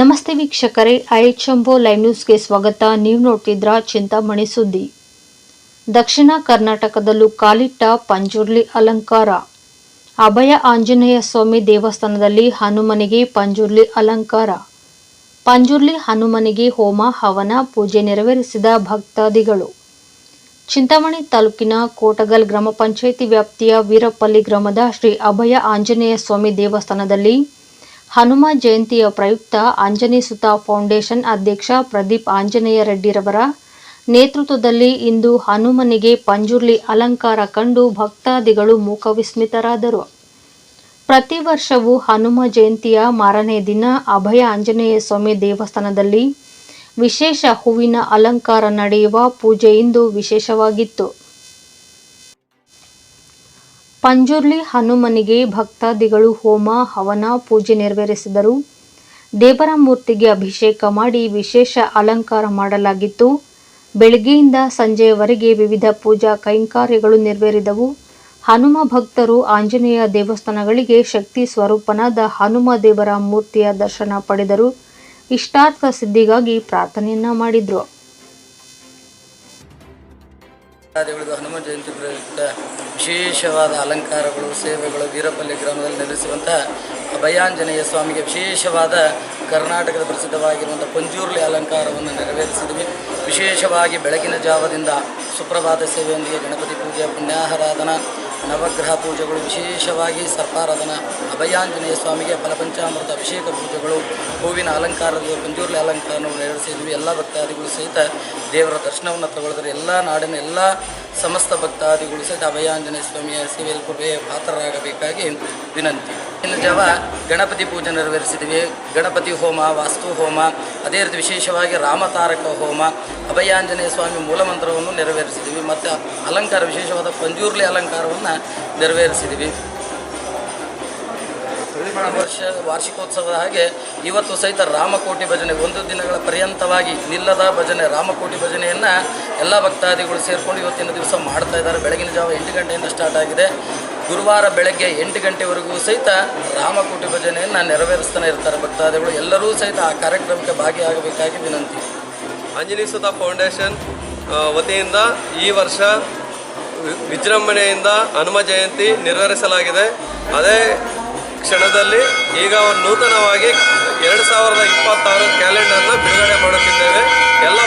ನಮಸ್ತೆ ವೀಕ್ಷಕರೇ ಐಎಚ್ಎಂಒ ಲೈವ್ ನ್ಯೂಸ್ಗೆ ಸ್ವಾಗತ. ನೀವು ನೋಡ್ತಿದ್ರ ಚಿಂತಾಮಣಿ ಸುದ್ದಿ. ದಕ್ಷಿಣ ಕರ್ನಾಟಕದಲ್ಲೂ ಕಾಲಿಟ್ಟ ಪಂಜುರ್ಲಿ ಅಲಂಕಾರ. ಅಭಯ ಆಂಜನೇಯ ಸ್ವಾಮಿ ದೇವಸ್ಥಾನದಲ್ಲಿ ಹನುಮನಿಗೆ ಪಂಜುರ್ಲಿ ಅಲಂಕಾರ. ಪಂಜುರ್ಲಿ ಹನುಮನಿಗೆ ಹೋಮ, ಹವನ, ಪೂಜೆ ನೆರವೇರಿಸಿದ ಭಕ್ತಾದಿಗಳು. ಚಿಂತಾಮಣಿ ತಾಲೂಕಿನ ಕೋಟಗಲ್ ಗ್ರಾಮ ಪಂಚಾಯಿತಿ ವ್ಯಾಪ್ತಿಯ ವೀರಪಲ್ಲಿ ಗ್ರಾಮದ ಶ್ರೀ ಅಭಯ ಆಂಜನೇಯ ಸ್ವಾಮಿ ದೇವಸ್ಥಾನದಲ್ಲಿ ಹನುಮ ಜಯಂತಿಯ ಪ್ರಯುಕ್ತ ಅಂಜನಿ ಸುತ ಫೌಂಡೇಶನ್ ಅಧ್ಯಕ್ಷ ಪ್ರದೀಪ್ ಆಂಜನೇಯ ರೆಡ್ಡಿರವರ ನೇತೃತ್ವದಲ್ಲಿ ಇಂದು ಹನುಮನಿಗೆ ಪಂಜುರ್ಲಿ ಅಲಂಕಾರ ಕಂಡು ಭಕ್ತಾದಿಗಳು ಮೂಕವಿಸ್ಮಿತರಾದರು ಪ್ರತಿ ವರ್ಷವೂ ಹನುಮ ಜಯಂತಿಯ ಮಾರನೇ ದಿನ ಅಭಯ ಆಂಜನೇಯ ಸ್ವಾಮಿ ದೇವಸ್ಥಾನದಲ್ಲಿ ವಿಶೇಷ ಹೂವಿನ ಅಲಂಕಾರ ನಡೆಯುವ ಪೂಜೆ ಇಂದು ವಿಶೇಷವಾಗಿತ್ತು. ಪಂಜುರ್ಲಿ ಹನುಮನಿಗೆ ಭಕ್ತಾದಿಗಳು ಹೋಮ, ಹವನ, ಪೂಜೆ ನೆರವೇರಿಸಿದರು. ದೇವರ ಮೂರ್ತಿಗೆ ಅಭಿಷೇಕ ಮಾಡಿ ವಿಶೇಷ ಅಲಂಕಾರ ಮಾಡಲಾಗಿತ್ತು. ಬೆಳಗ್ಗೆಯಿಂದ ಸಂಜೆಯವರೆಗೆ ವಿವಿಧ ಪೂಜಾ ಕೈಂಕಾರ್ಯಗಳು ನೆರವೇರಿದವು. ಹನುಮ ಭಕ್ತರು ಆಂಜನೇಯ ದೇವಸ್ಥಾನಗಳಿಗೆ ಶಕ್ತಿ ಸ್ವರೂಪನಾದ ಹನುಮ ದೇವರ ಮೂರ್ತಿಯ ದರ್ಶನ ಪಡೆದರು. ಇಷ್ಟಾರ್ಥ ಸಿದ್ಧಿಗಾಗಿ ಪ್ರಾರ್ಥನೆಯನ್ನ ಮಾಡಿದ್ರು. ಹನುಮ ಜಯಂತಿ ವಿಶೇಷವಾದ ಅಲಂಕಾರಗಳು, ಸೇವೆಗಳು ವೀರಪಲ್ಲಿ ಗ್ರಾಮದಲ್ಲಿ ನೆಲೆಸುವಂಥ ಭಯಾಂಜನೇಯ ಸ್ವಾಮಿಗೆ ವಿಶೇಷವಾದ ಕರ್ನಾಟಕದ ಪ್ರಸಿದ್ಧವಾಗಿರುವಂಥ ಪಂಜೂರ್ಲಿ ಅಲಂಕಾರವನ್ನು ನೆರವೇರಿಸಿದ್ವಿ. ವಿಶೇಷವಾಗಿ ಬೆಳಗಿನ ಜಾವದಿಂದ ಸುಪ್ರಭಾತ ಸೇವೆಯೊಂದಿಗೆ ಗಣಪತಿ ಪೂಜೆ, ಪುಣ್ಯಾಹಾರಾಧನಾ, ನವಗ್ರಹ ಪೂಜೆಗಳು, ವಿಶೇಷವಾಗಿ ಸರ್ಪಾರಾಧನ, ಅಭಯಾಂಜನೇಯ ಸ್ವಾಮಿಗೆ ಫಲಪಂಚಾಮೃತ ಅಭಿಷೇಕ ಪೂಜೆಗಳು, ಹೂವಿನ ಅಲಂಕಾರದ ಪಂಜೂರ್ಲಿ ಅಲಂಕಾರವನ್ನು ನೆರವೇರಿಸಿದ್ವಿ. ಎಲ್ಲ ಭಕ್ತಾದಿಗಳು ಸಹಿತ ದೇವರ ದರ್ಶನವನ್ನು ತಗೊಳಿದರೆ ಎಲ್ಲ ನಾಡಿನ ಎಲ್ಲ ಸಮಸ್ತ ಭಕ್ತಾದಿಗಳು ಸಹಿತ ಅಭಯಾಂಜನೇಯ ಸ್ವಾಮಿಯ ಸೇವೆಯಲ್ಲಿ ಕೊಡುವೆ ಪಾತ್ರರಾಗಬೇಕಾಗಿ ವಿನಂತಿ. ಇನ್ನು ಜವ ಗಣಪತಿ ಪೂಜೆ ನೆರವೇರಿಸಿದ್ವಿ. ಗಣಪತಿ ಹೋಮ, ವಾಸ್ತು ಹೋಮ, ಅದೇ ರೀತಿ ವಿಶೇಷವಾಗಿ ರಾಮತಾರಕ ಹೋಮ, ಅಭಯಾಂಜನೇಯ ಸ್ವಾಮಿ ಮೂಲಮಂತ್ರವನ್ನು ನೆರವೇರಿಸಿದ್ವಿ. ಮತ್ತು ಅಲಂಕಾರ, ವಿಶೇಷವಾದ ಪಂಜೂರ್ಲಿ ಅಲಂಕಾರವನ್ನು ನೆರವೇರಿಸಿದ್ವಿ. ವರ್ಷ ವಾರ್ಷಿಕೋತ್ಸವದ ಹಾಗೆ ಇವತ್ತು ಸಹಿತ ರಾಮಕೋಟಿ ಭಜನೆ ಒಂದು ದಿನಗಳ ಪರ್ಯಂತವಾಗಿ ನಿಲ್ಲದ ಭಜನೆ, ರಾಮಕೋಟಿ ಭಜನೆಯನ್ನು ಎಲ್ಲ ಭಕ್ತಾದಿಗಳು ಸೇರಿಕೊಂಡು ಇವತ್ತಿನ ದಿವಸ ಮಾಡ್ತಾ ಇದ್ದಾರೆ. ಬೆಳಗಿನ ಜಾವ ಎಂಟು ಗಂಟೆಯಿಂದ ಸ್ಟಾರ್ಟ್ ಆಗಿದೆ. ಗುರುವಾರ ಬೆಳಗ್ಗೆ ಎಂಟು ಗಂಟೆವರೆಗೂ ಸಹಿತ ರಾಮಕೋಟಿ ಭಜನೆಯನ್ನು ನೆರವೇರಿಸ್ತಾನೆ ಇರ್ತಾರೆ ಭಕ್ತಾದಿಗಳು. ಎಲ್ಲರೂ ಸಹಿತ ಆ ಕಾರ್ಯಕ್ರಮಕ್ಕೆ ಭಾಗಿಯಾಗಬೇಕಾಗಿ ವಿನಂತಿ. ಆಂಜನೇಯ ಸುತ ಫೌಂಡೇಶನ್ ವತಿಯಿಂದ ಈ ವರ್ಷ ವಿಜೃಂಭಣೆಯಿಂದ ಹನುಮ ಜಯಂತಿ ನೆರವೇರಿಸಲಾಗಿದೆ. ಅದೇ ಕ್ಷಣದಲ್ಲಿ ಈಗ ನೂತನವಾಗಿ ಎರಡು ಸಾವಿರದ ಇಪ್ಪತ್ತಾರು ಕ್ಯಾಲೆಂಡರ್ನ ಬಿಡುಗಡೆ ಮಾಡುತ್ತಿದ್ದೇವೆ. ಎಲ್ಲ